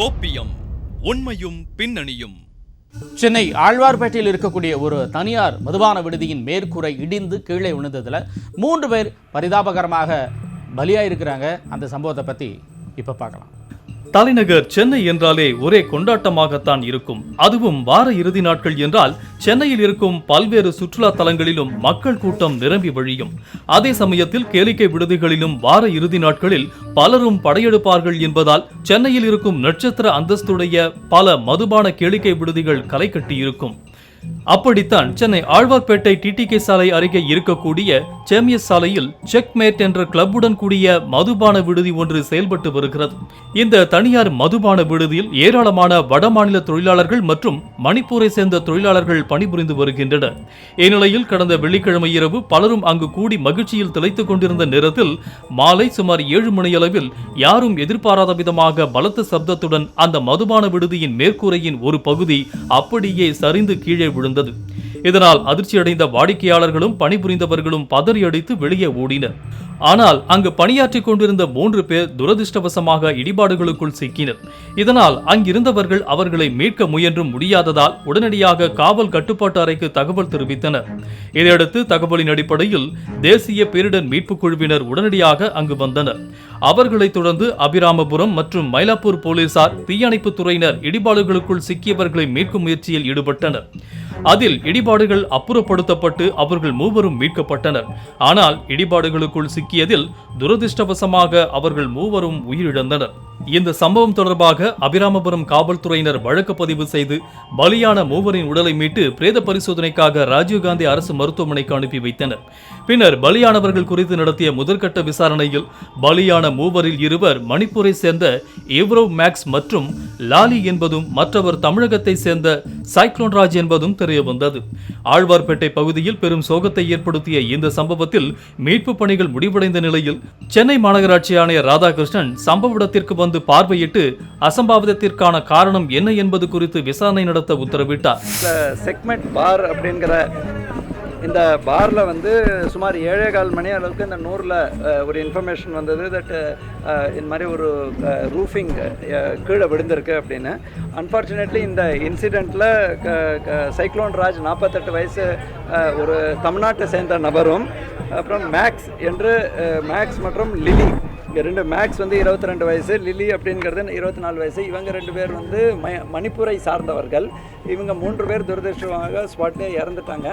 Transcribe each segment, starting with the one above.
கோப்பியம் உண்மையும் பின்னணியும். சென்னை ஆழ்வார்பேட்டையில் இருக்கக்கூடிய ஒரு தனியார் மதுபான விடுதியின் மேற்கூரை இடிந்து கீழே விழுந்ததில் மூன்று பேர் பரிதாபகரமாக பலியாயிருக்கிறாங்க. அந்த சம்பவத்தை பற்றி இப்போ பார்க்கலாம். தலைநகர் சென்னை என்றாலே ஒரே கொண்டாட்டமாகத்தான் இருக்கும். அதுவும் வார இறுதி நாட்கள் என்றால் சென்னையில் இருக்கும் பல்வேறு சுற்றுலா தலங்களிலும் மக்கள் கூட்டம் நிரம்பி வழியும். அதே சமயத்தில் கேளிக்கை விடுதிகளிலும் வார இறுதி நாட்களில் பலரும் படையெடுப்பார்கள் என்பதால் சென்னையில் இருக்கும் நட்சத்திர அந்தஸ்துடைய பல மதுபான கேளிக்கை விடுதிகள் களை கட்டியிருக்கும் அப்படித்தான் சென்னை ஆழ்வார்பேட்டை டிடிகே சாலை அருகே இருக்கக்கூடிய சேமியஸ் சாலையில் செக்மேட் என்ற கிளப்புடன் கூடிய மதுபான விடுதி ஒன்று செயல்பட்டு வருகிறது. இந்த தனியார் மதுபான விடுதியில் ஏராளமான வடமாநில தொழிலாளர்கள் மற்றும் மணிப்பூரை சேர்ந்த தொழிலாளர்கள் பணிபுரிந்து வருகின்றனர். இந்நிலையில் கடந்த வெள்ளிக்கிழமை இரவு பலரும் அங்கு கூடி மகிழ்ச்சியில் திளைத்துக் கொண்டிருந்த நேரத்தில் மாலை சுமார் ஏழு மணியளவில் யாரும் எதிர்பாராத விதமாக பலத்த சப்தத்துடன் அந்த மதுபான விடுதியின் மேற்கூரையின் ஒரு பகுதி அப்படியே சரிந்து கீழே விழுந்தது. இதனால் அதிர்ச்சியடைந்த வாடிக்கையாளர்களும் பணிபுரிந்தவர்களும் பதறியடித்து வெளியே ஓடினர். ஆனால் அங்கு பணியாற்றிக் கொண்டிருந்த மூன்று பேர் துரதிர்ஷ்டவசமாக இடிபாடுகளுக்குள் சிக்கினர். இதனால் அங்கிருந்தவர்கள் அவர்களை மீட்க முயன்றும் முடியாததால் உடனடியாக காவல் கட்டுப்பாட்டு அறைக்கு தகவல் தெரிவித்தனர். இதையடுத்து தகவலின் அடிப்படையில் தேசிய பேரிடர் மீட்புக் குழுவினர் உடனடியாக அங்கு வந்தனர். அவர்களைத் தொடர்ந்து அபிராமபுரம் மற்றும் மயிலாப்பூர் போலீசார் தீயணைப்புத் துறையினர் இடிபாடுகளுக்குள் சிக்கியவர்களை மீட்கும் முயற்சியில் ஈடுபட்டனர். அதில் இடிபாடுகள் அப்புறப்படுத்தப்பட்டு அவர்கள் மூவரும் மீட்கப்பட்டனர். ஆனால் இடிபாடுகளுக்குள் சிக்கியதில் துரதிர்ஷ்டவசமாக அவர்கள் மூவரும் உயிரிழந்தனர். இந்த சம்பவம் தொடர்பாக அபிராமபுரம் காவல்துறையினர் வழக்கு பதிவு செய்து பலியான மூவரின் உடலை மீட்டு பிரேத பரிசோதனைக்காக ராஜீவ்காந்தி அரசு மருத்துவமனைக்கு அனுப்பி வைத்தனர். பின்னர் பலியானவர்கள் குறித்து நடத்திய முதற்கட்ட விசாரணையில் பலியான மூவரில் இருவர் மணிப்பூரை சேர்ந்த எவ்ரோ மேக்ஸ் மற்றும் லாலி என்பதும் மற்றவர் தமிழகத்தை சேர்ந்த சைக்ளோன் ராஜ் என்பதும் தெரிய வந்தது. ஆழ்வார்பேட்டை பகுதியில் பெரும் சோகத்தை ஏற்படுத்திய இந்த சம்பவத்தில் மீட்பு பணிகள் முடிவடைந்த நிலையில் சென்னை மாநகராட்சி ஆணையர் ராதாகிருஷ்ணன் சம்பவ இடத்திற்கு வந்து பார்வையிட்டு அசம்பாவிதத்திற்கான காரணம் என்ன என்பது குறித்து விசாரணை நடத்த உத்தரவிட்டார். செக்மெண்ட் பார் அப்படிங்கிற இந்த பாரில் வந்து சுமார் ஏழே கால் மணி அளவுக்கு இந்த நூறில் ஒரு இன்ஃபர்மேஷன் வந்தது தட் இந்த மாதிரி ஒரு ரூஃபிங் கீழே விழுந்திருக்கு அப்படின்னு. அன்ஃபார்ச்சுனேட்லி இந்த இன்சிடெண்ட்டில் சைக்ளோன் ராஜ் நாற்பத்தெட்டு வயசு ஒரு தமிழ்நாட்டை சேர்ந்த நபரும் அப்புறம் மேக்ஸ் என்று மேக்ஸ் மற்றும் லிலி இங்கே ரெண்டு மேக்ஸ் வந்து இருபத்தி ரெண்டு வயசு லில்லி அப்படிங்கிறது இருபத்தி நாலு வயசு. இவங்க ரெண்டு பேர் வந்து ம மணிப்பூரை சார்ந்தவர்கள். இவங்க மூன்று பேர் துரதிருஷ்டமாக ஸ்பாட்லேயே இறந்துட்டாங்க.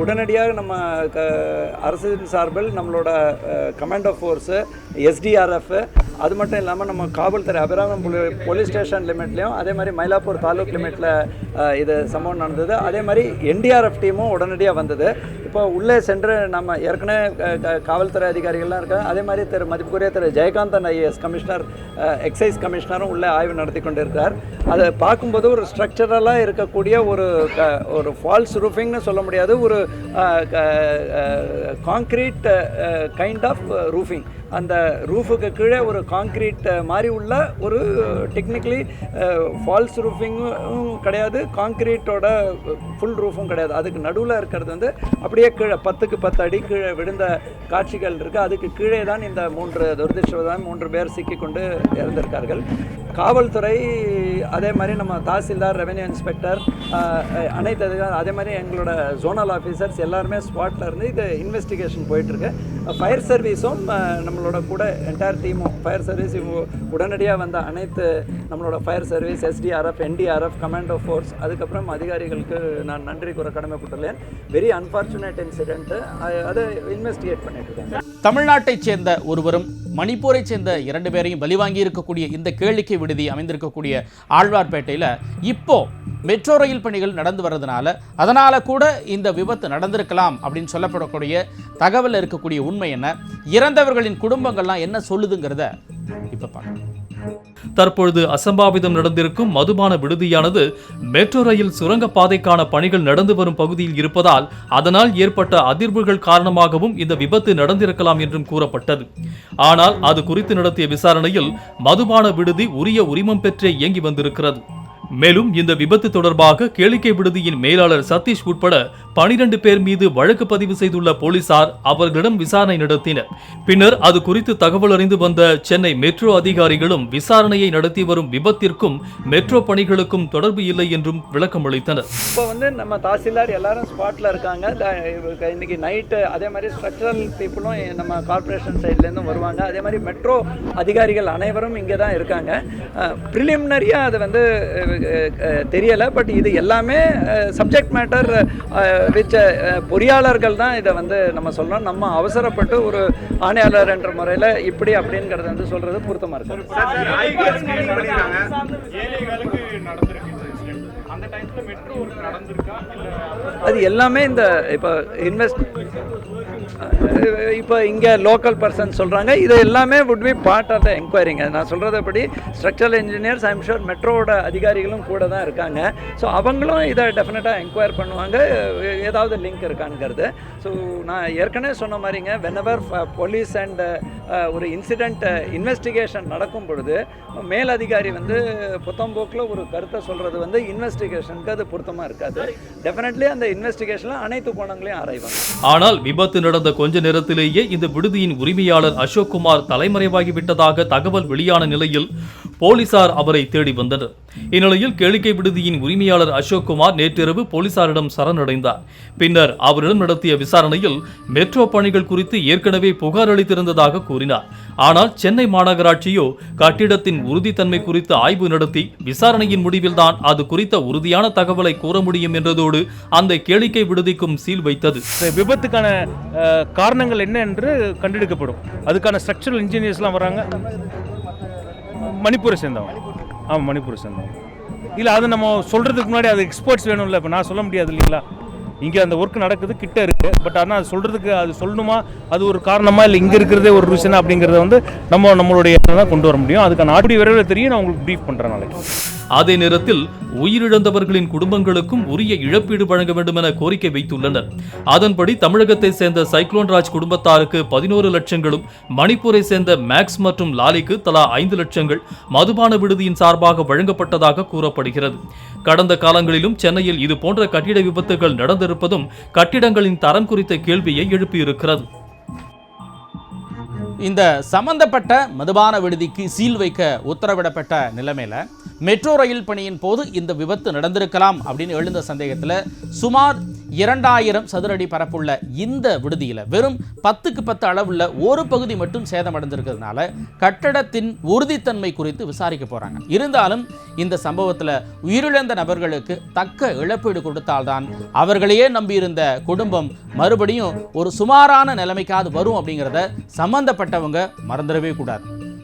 உடனடியாக நம்ம க அரசின் சார்பில் நம்மளோட கமாண்டோ ஃபோர்ஸு எஸ்டிஆர்எஃப் அது மட்டும் இல்லாமல் நம்ம காவல்துறை அபிராமம் போலீஸ் ஸ்டேஷன் லிமிட்லேயும் அதே மாதிரி மயிலாப்பூர் தாலுக் லிமிட்டில் இது சம்பவம் நடந்தது. அதே மாதிரி என்டிஆர்எஃப் டீமும் உடனடியாக வந்தது. இப்போ உள்ளே சென்று நம்ம ஏற்கனவே க- காவல்துறை அதிகாரிகள்லாம் இருக்காங்க. அதே மாதிரி திரு மதிப்புக்குரிய Thiru Jayakanthan IAS commissioner excise கமிஷனரும் உள்ளே ஆய்வு நடத்தி கொண்டிருக்கிறார். அதை பார்க்கும்போது ஒரு ஸ்ட்ரக்சரலாக இருக்கக்கூடிய ஒரு க- ஒரு ஃபால்ஸ் ரூஃபிங்னு சொல்ல முடியாது. ஒரு காங்க்ரீட் கைண்ட் ஆஃப் ரூஃபிங் அந்த ரூஃபுக்கு கீழே ஒரு காங்க்ரீட் மாதிரி உள்ள ஒரு டெக்னிக்கலி ஃபால்ஸ் ரூஃபிங்கும் கிடையாது. காங்க்ரீட்டோட ஃபுல் ரூஃபும் கிடையாது. அதுக்கு நடுவில் இருக்கிறது வந்து அப்படியே கீழே பத்துக்கு பத்து அடி கீழே விழுந்த காட்சிகள் இருக்குது அதுக்கு கீழே தான் இந்த மூன்று துரதிருஷ்டவதான் மூன்று பேர் சிக்கிக்கொண்டு இறந்திருக்கார்கள். காவல்துறை அதே மாதிரி நம்ம தாசில்தார் ரெவென்யூ இன்ஸ்பெக்டர் அனைத்து அதிகாரி அதே மாதிரி எங்களோட ஜோனல் ஆஃபீஸர்ஸ் எல்லாருமே ஸ்பாட்டில் இருந்து இது இன்வெஸ்டிகேஷன் போயிட்டுருக்கு. ஃபயர் சர்வீஸும் நம்மளோட கூட என்டையர் டீமும் ஃபயர் சர்வீஸ் உடனடியாக வந்த அனைத்து நம்மளோட fire service SDRF NDRF commando force அதுக்கப்புறம் அதிகாரிகளுக்கு நான் நன்றி கூற கடமைப்பட்டுள்ளேன். வெரி அன்ஃபார்ச்சுனேட் இன்சிடென்ட்டு அதை இன்வெஸ்டிகேட் பண்ணிட்டு இருக்கேன் தமிழ்நாட்டைச் சேர்ந்த ஒருவரும் மணிப்பூரைச் சேர்ந்த இரண்டு பேரையும் பலிவாங்கி இருக்கக்கூடிய இந்த கேளிக்கை விடுதி அமைந்திருக்கக்கூடிய ஆழ்வார்பேட்டையில் இப்போ மெட்ரோ ரயில் பணிகள் நடந்து வர்றதுனால அதனால் கூட இந்த விபத்து நடந்திருக்கலாம் அப்படின்னு சொல்லப்படக்கூடிய தகவல் இருக்கக்கூடிய உண்மை என்ன? இறந்தவர்களின் குடும்பங்கள்லாம் என்ன சொல்லுதுங்கிறத இப்போ பார்க்கலாம். தற்பொழுது அசம்பாவிதம் நடந்திருக்கும் மதுபான விடுதியானது மெட்ரோ ரயில் சுரங்கப்பாதைக்கான பணிகள் நடந்து வரும் பகுதியில் இருப்பதால் அதனால் ஏற்பட்ட அதிர்வுகள் காரணமாகவும் இந்த விபத்து நடந்திருக்கலாம் என்றும் கூறப்பட்டது. ஆனால் அது குறித்து நடத்திய விசாரணையில் மதுபான விடுதி உரிய உரிமம் பெற்றே இயங்கி வந்திருக்கிறது. மேலும் இந்த விபத்து தொடர்பாக கேளிக்கை விடுதியின் மேலாளர் சதீஷ் உட்பட பனிரெண்டு பேர் மீது வழக்கு பதிவு செய்துள்ள போலீசார் அவர்களிடம் விசாரணை நடத்தினர். பின்னர் அது குறித்து தகவல் அறிந்து வந்த சென்னை மெட்ரோ அதிகாரிகளும் விசாரணையை நடத்தி வரும் விபத்திற்கும் மெட்ரோ பணிகளுக்கும் தொடர்பு இல்லை என்றும் விளக்கம் அளித்தனர். இப்போ வந்து நம்ம தாசில்தார் எல்லாரும் ஸ்பாட்டில் இருக்காங்க. இன்னைக்கு நைட்டு அதே மாதிரி ஸ்ட்ரக்சரல் பீப்புளும் நம்ம கார்ப்பரேஷன் சைட்லேருந்து வருவாங்க. அதே மாதிரி மெட்ரோ அதிகாரிகள் அனைவரும் இங்கே தான் இருக்காங்க ப்ரிலிமினரியாக அது வந்து தெரியலை பட் இது எல்லாமே சப்ஜெக்ட் மேட்டர் விச் பொறியாளர்கள் தான் இதை வந்து நம்ம சொல்லணும். நம்ம அவசரப்பட்டு ஒரு ஆணையாளர் என்ற முறையில் இப்படி அப்படிங்கிறத வந்து சொல்கிறது பொருத்தமாக இருக்கு. அது எல்லாமே இந்த இப்போ இன்வெஸ்ட் இப்போ இங்கே லோக்கல் பர்சன் சொல்கிறாங்க இது எல்லாமே would be part of the என்கொயரிங்க நான் சொல்கிறதப்படி ஸ்ட்ரக்சரல் இன்ஜினியர்ஸ் ஐம் ஷூர் மெட்ரோவோட அதிகாரிகளும் கூட தான் இருக்காங்க. ஸோ அவங்களும் இதை டெஃபினட்டாக என்கொயர் பண்ணுவாங்க. ஏதாவது லிங்க் இருக்காங்கிறது ஸோ நான் ஏற்கனவே சொன்ன மாதிரிங்க வெனவர் போலீஸ் அண்ட் ஒரு இன்சிடெண்ட் இன்வெஸ்டிகேஷன் uh, நடக்கும் பொழுது மேல் அதிகாரி வந்து புத்தம்போக்கில் ஒரு கருத்தை சொல்கிறது வந்து இன்வெஸ்டிகேஷனுக்கு அது பொருத்தமாக இருக்காது. டெஃபினெட்லி அந்த இன்வெஸ்டிகேஷனில் அனைத்து கோணங்களையும் ஆராய்வாங்க. ஆனால் விபத்து நடந்த கொஞ்ச நேரத்திலேயே இந்த விடுதியின் உரிமையாளர் அசோக்குமார் தலைமறைவாகிவிட்டதாக தகவல் வெளியான நிலையில் போலீசார் அவரை தேடி வந்தனர். இந்நிலையில் கேளிக்கை விடுதியின் உரிமையாளர் அசோக்குமார் நேற்றிரவு போலீசாரிடம் சரணடைந்தார். பின்னர் அவரிடம் நடத்திய விசாரணையில் மெட்ரோ பணிகள் குறித்து ஏற்கனவே புகார் அளித்திருந்ததாக கூறினார். ஆனால் சென்னை மாநகராட்சியோ கட்டிடத்தின் உறுதித்தன்மை குறித்து ஆய்வு நடத்தி விசாரணையின் முடிவில்தான் அது குறித்த உறுதியான தகவலை கூற முடியும் என்றதோடு அந்த கேளிக்கை விடுதிக்கும் சீல் வைத்தது. விபத்துக்கான காரணங்கள் என்ன என்று கண்டெடுக்கப்படும். அதுக்கான ஸ்ட்ரக்சரல் இன்ஜினியர்ஸ்லாம் வராங்க. மணிப்பூரை சேர்ந்தவன். ஆமாம் மணிப்பூரை சேர்ந்தவன். இல்லை அது நம்ம சொல்கிறதுக்கு முன்னாடி அது எக்ஸ்பர்ட்ஸ் வேணும்ல இப்போ நான் சொல்ல முடியாது இல்லைங்களா? இங்கே அந்த ஒர்க் நடக்குது கிட்ட இருக்குது பட் ஆனால் அது சொல்கிறதுக்கு அது சொல்லணுமா? அது ஒரு காரணமாக இல்லை இங்கே இருக்கிறதே ஒரு ரீசனா அப்படிங்கிறத வந்து நம்ம நம்மளுடைய தான் கொண்டு வர முடியும். அதுக்கான ஆடி விரைவில் தெரியும். நான் உங்களுக்கு ப்ரீஃப் பண்ணுறேன் நாளைக்கு. அதே நேரத்தில் உயிரிழந்தவர்களின் குடும்பங்களுக்கும் உரிய இழப்பீடு வழங்க வேண்டும் என கோரிக்கை வைத்துள்ளனர். அதன்படி தமிழகத்தை சேர்ந்த சைக்ளோன் ராஜ் குடும்பத்தாருக்கு பதினோரு லட்சங்களும் மணிப்பூரை சேர்ந்த மேக்ஸ் மற்றும் லாலிக்கு தலா ஐந்து லட்சங்கள் மதுபான விடுதியின் சார்பாக வழங்கப்பட்டதாக கூறப்படுகிறது. கடந்த காலங்களிலும் சென்னையில் இது போன்ற கட்டிட விபத்துகள் நடந்திருப்பதும் கட்டிடங்களின் தரம் குறித்த கேள்வியை எழுப்பியிருக்கிறது. இந்த சம்பந்தப்பட்ட மதுபான விடுதிக்கு சீல் வைக்க உத்தரவிடப்பட்ட நிலைமையில மெட்ரோ ரயில் பணியின் போது இந்த விபத்து நடந்திருக்கலாம் அப்படின்னு எழுந்த சந்தேகத்தில் சுமார் இரண்டாயிரம் சதுரடி பரப்புள்ள இந்த விடுதியில் வெறும் பத்துக்கு பத்து அளவுள்ள ஒரு பகுதி மட்டும் சேதமடைந்திருக்கிறதுனால கட்டடத்தின் உறுதித்தன்மை குறித்து விசாரிக்க போகிறாங்க இருந்தாலும் இந்த சம்பவத்தில் உயிரிழந்த நபர்களுக்கு தக்க இழப்பீடு கொடுத்தால்தான் அவர்களையே நம்பியிருந்த குடும்பம் மறுபடியும் ஒரு சுமாரான நிலைமைக்காவது வரும் அப்படிங்கிறத சம்பந்தப்பட்டவங்க மறந்துடவே கூடாது.